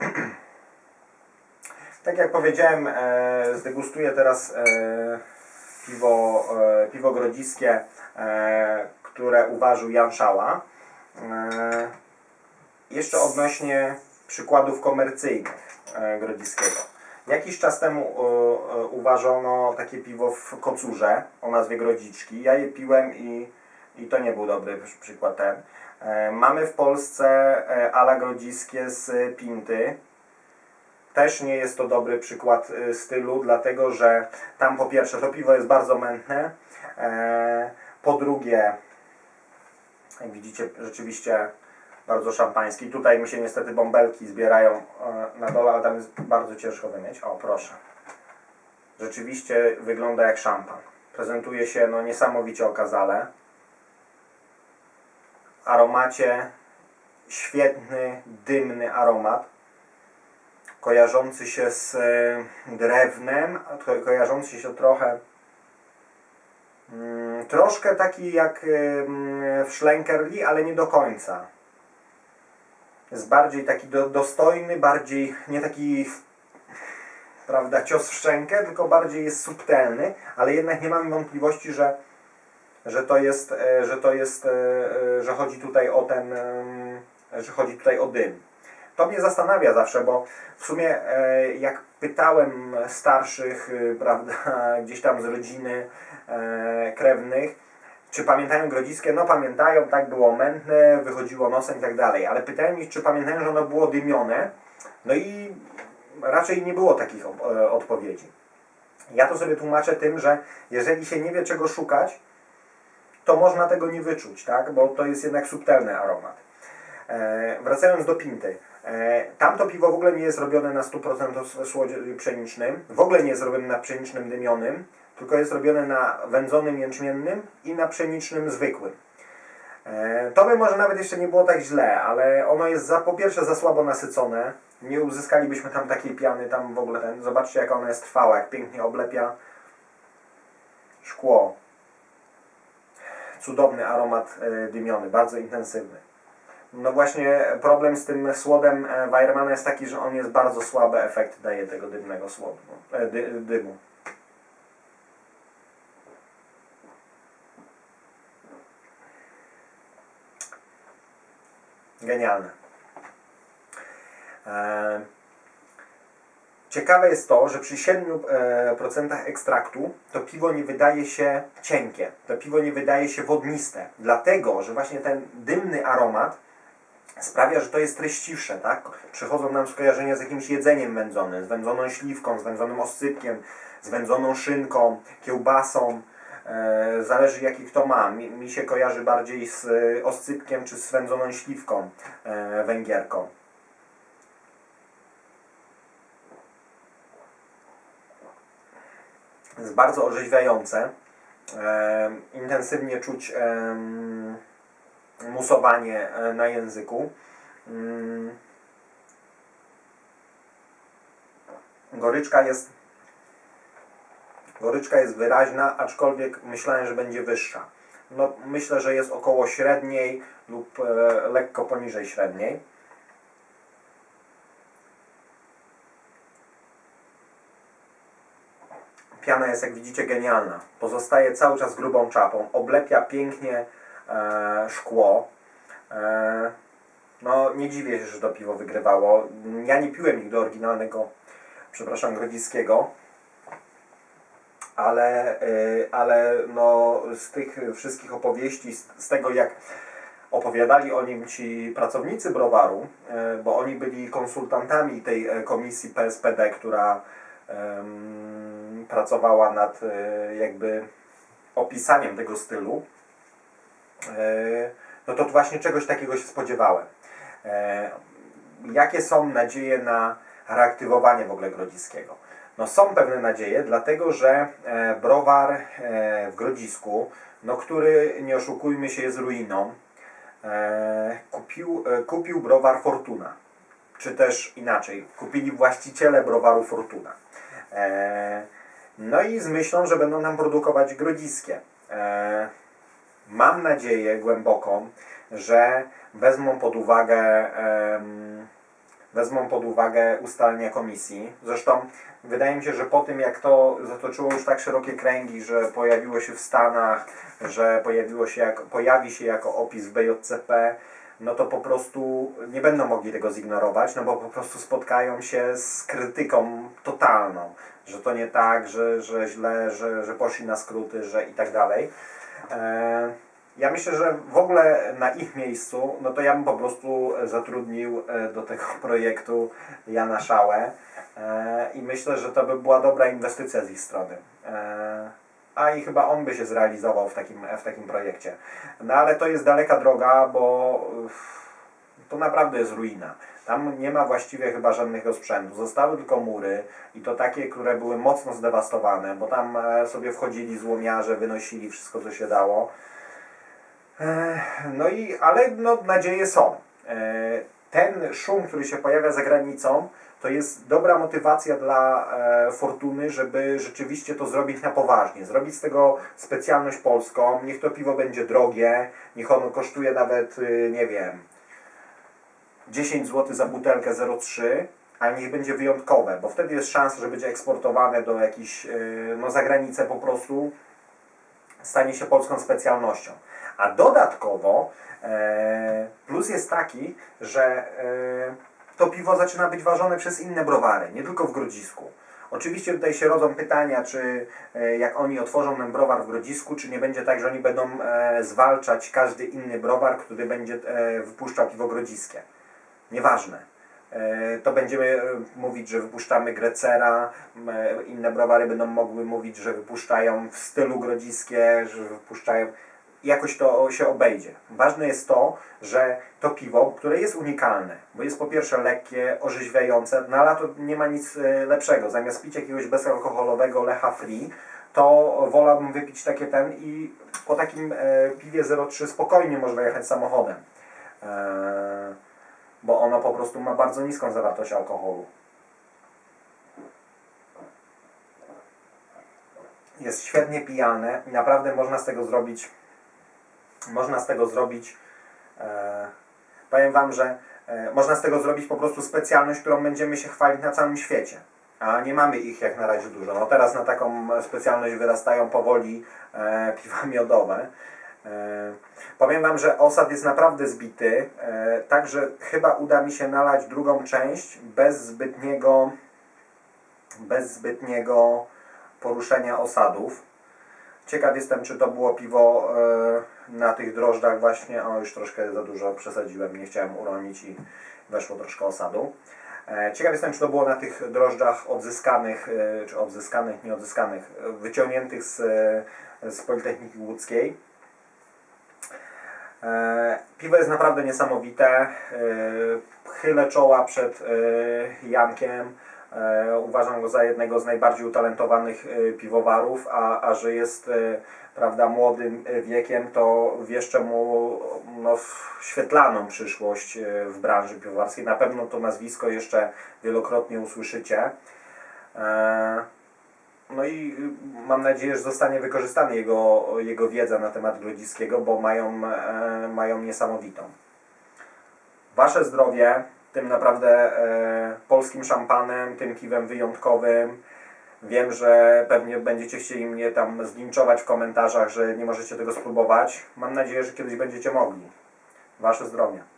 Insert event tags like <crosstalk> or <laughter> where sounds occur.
<clears throat> Tak jak powiedziałem, e, zdegustuję teraz e, piwo, e, piwo grodziskie, e, które uważał Jan Szała. E, jeszcze odnośnie przykładów komercyjnych e, grodziskiego. Jakiś czas temu e, e, uważono takie piwo w kocurze o nazwie Grodziczki. Ja je piłem i, i to nie był dobry przy- przykład ten. E, mamy w Polsce e, ala grodziskie z Pinty. Też nie jest to dobry przykład y, stylu, dlatego że tam po pierwsze to piwo jest bardzo mętne, e, po drugie, jak widzicie, rzeczywiście bardzo szampański. Tutaj mi się niestety bąbelki zbierają e, na dole, ale tam jest bardzo ciężko wymieć. O, proszę. Rzeczywiście wygląda jak szampan. Prezentuje się no, niesamowicie okazale. Aromacie świetny, dymny aromat kojarzący się z e, drewnem, kojarzący się trochę mm, troszkę taki jak mm, w Schlenkerli, ale nie do końca. Jest bardziej taki do, dostojny, bardziej nie taki prawda, cios w szczękę, tylko bardziej jest subtelny, ale jednak nie mam wątpliwości, że, że to jest, e, że to jest, e, e, że chodzi tutaj o ten, że chodzi tutaj o dym. To mnie zastanawia zawsze, bo w sumie jak pytałem starszych, prawda, <laughs> gdzieś tam z rodziny krewnych, czy pamiętają grodziskie? No pamiętają, tak było mętne, wychodziło nosem i tak dalej, ale pytałem ich, czy pamiętają, że ono było dymione, no i raczej nie było takich odpowiedzi. Ja to sobie tłumaczę tym, że jeżeli się nie wie czego szukać, to można tego nie wyczuć, tak? Bo to jest jednak subtelny aromat. E, wracając do Pinty. E, tamto piwo w ogóle nie jest robione na 100% słodzie pszenicznym, w ogóle nie jest robione na pszenicznym dymionym, tylko jest robione na wędzonym jęczmiennym i na pszenicznym zwykłym. E, to by może nawet jeszcze nie było tak źle, ale ono jest za, po pierwsze za słabo nasycone, nie uzyskalibyśmy tam takiej piany, tam w ogóle ten, zobaczcie jak ona jest trwała, jak pięknie oblepia szkło. Cudowny aromat e, dymiony, bardzo intensywny. No właśnie problem z tym słodem e, Weirmana jest taki, że on jest bardzo słaby efekt daje tego dymnego słodu, e, dy, dymu. Genialne. E, Ciekawe jest to, że przy 7% ekstraktu to piwo nie wydaje się cienkie, to piwo nie wydaje się wodniste, dlatego, że właśnie ten dymny aromat sprawia, że to jest treściwsze, tak? Przychodzą nam skojarzenia z jakimś jedzeniem wędzonym, z wędzoną śliwką, z wędzonym oscypkiem, z wędzoną szynką, kiełbasą. E, zależy jaki kto ma. Mi, się kojarzy bardziej z e, oscypkiem czy z wędzoną śliwką e, węgierką. Jest bardzo orzeźwiające. E, intensywnie czuć em, musowanie e, na języku. Mm. Goryczka jest goryczka jest wyraźna, aczkolwiek myślałem, że będzie wyższa. No, myślę, że jest około średniej lub e, lekko poniżej średniej. Piana jest, jak widzicie, genialna. Pozostaje cały czas grubą czapą, oblepia pięknie e, szkło. E, no, nie dziwię się, że to piwo wygrywało. Ja nie piłem nigdy oryginalnego, przepraszam, grodziskiego. Ale, y, ale no, z tych wszystkich opowieści, z, z tego jak opowiadali o nim ci pracownicy browaru, y, bo oni byli konsultantami tej e, komisji PSPD, która pracowała nad y, jakby opisaniem tego stylu, y, no to właśnie czegoś takiego się spodziewałem. E, Jakie są nadzieje na reaktywowanie w ogóle Grodziskiego? No są pewne nadzieje, dlatego że e, browar e, w Grodzisku, no który nie oszukujmy się jest ruiną, e, kupił, kupił browar Fortuna. Czy też inaczej, kupili właściciele browaru Fortuna. No i z myślą, że będą nam produkować grodziskie. E, mam nadzieję głęboką, że wezmą pod uwagę wezmą pod uwagę ustalenia komisji. Zresztą wydaje mi się, że po tym jak to zatoczyło już tak szerokie kręgi, że pojawiło się w Stanach, że pojawiło się jak, pojawi się jako opis w BJCP, no to po prostu nie będą mogli tego zignorować, no bo po prostu spotkają się z krytyką totalną, że to nie tak, że, że źle, że, że poszli na skróty, że i tak dalej. E, Ja myślę, że w ogóle na ich miejscu, no to ja bym po prostu zatrudnił e, do tego <laughs> projektu Jana Szałę e, i myślę, że to by była dobra inwestycja z ich strony. E, A i chyba on by się zrealizował w takim, w takim projekcie. No ale to jest daleka droga, bo to naprawdę jest ruina. Tam nie ma właściwie chyba żadnego sprzętu. Zostały tylko mury i to takie, które były mocno zdewastowane, bo tam e, sobie wchodzili złomiarze, wynosili wszystko, co się dało. E, No i, ale no, nadzieje są. Ten szum, który się pojawia za granicą, to jest dobra motywacja dla e, Fortuny, żeby rzeczywiście to zrobić na poważnie. Zrobić z tego specjalność polską. Niech to piwo będzie drogie, niech ono kosztuje nawet, y, nie wiem, 10 zł za butelkę 0,3, ale niech będzie wyjątkowe, bo wtedy jest szansa, że będzie eksportowane do jakichś, y, no za granicę po prostu, stanie się polską specjalnością. A dodatkowo e, plus jest taki, że e, to piwo zaczyna być ważone przez inne browary, nie tylko w Grodzisku. Oczywiście tutaj się rodzą pytania, czy e, jak oni otworzą ten browar w Grodzisku, czy nie będzie tak, że oni będą e, zwalczać każdy inny browar, który będzie e, wypuszczał piwo grodziskie. Nieważne. E, To będziemy e, mówić, że wypuszczamy Grecera, e, inne browary będą mogły mówić, że wypuszczają w stylu grodziskie, że wypuszczają. Jakoś to się obejdzie. Ważne jest to, że to piwo, które jest unikalne, bo jest po pierwsze lekkie, orzeźwiające, na lato nie ma nic lepszego. Zamiast pić jakiegoś bezalkoholowego Lecha Free, to wolałbym wypić takie ten i po takim piwie 0,3 spokojnie można jechać samochodem. Bo ono po prostu ma bardzo niską zawartość alkoholu. Jest świetnie pijane i naprawdę można z tego zrobić można z tego zrobić e, powiem Wam, że e, można z tego zrobić po prostu specjalność, którą będziemy się chwalić na całym świecie. A nie mamy ich jak na razie dużo. No teraz na taką specjalność wyrastają powoli e, piwa miodowe. E, powiem Wam, że osad jest naprawdę zbity, e, także chyba uda mi się nalać drugą część bez zbytniego bez zbytniego poruszenia osadów. Ciekaw jestem, czy to było piwo e, na tych drożdżach właśnie, o już troszkę za dużo przesadziłem, nie chciałem uronić i weszło troszkę osadu. Ciekaw jestem, czy to było na tych drożdżach odzyskanych, czy odzyskanych, nie odzyskanych, e, wyciągniętych z, z Politechniki Łódzkiej. E, Piwo jest naprawdę niesamowite. E, Chylę czoła przed e, Jankiem. Uważam go za jednego z najbardziej utalentowanych piwowarów, a, a że jest prawda, młodym wiekiem, to wieszczę mu no, świetlaną przyszłość w branży piwowarskiej. Na pewno to nazwisko jeszcze wielokrotnie usłyszycie. No i y, mam nadzieję, że zostanie wykorzystany jego, jego wiedza na temat Grodziskiego, bo mają, e, mają niesamowitą. Wasze zdrowie, tym naprawdę e, polskim szampanem, tym piwem wyjątkowym. Wiem, że pewnie będziecie chcieli mnie tam zlinczować w komentarzach, że nie możecie tego spróbować. Mam nadzieję, że kiedyś będziecie mogli. Wasze zdrowie.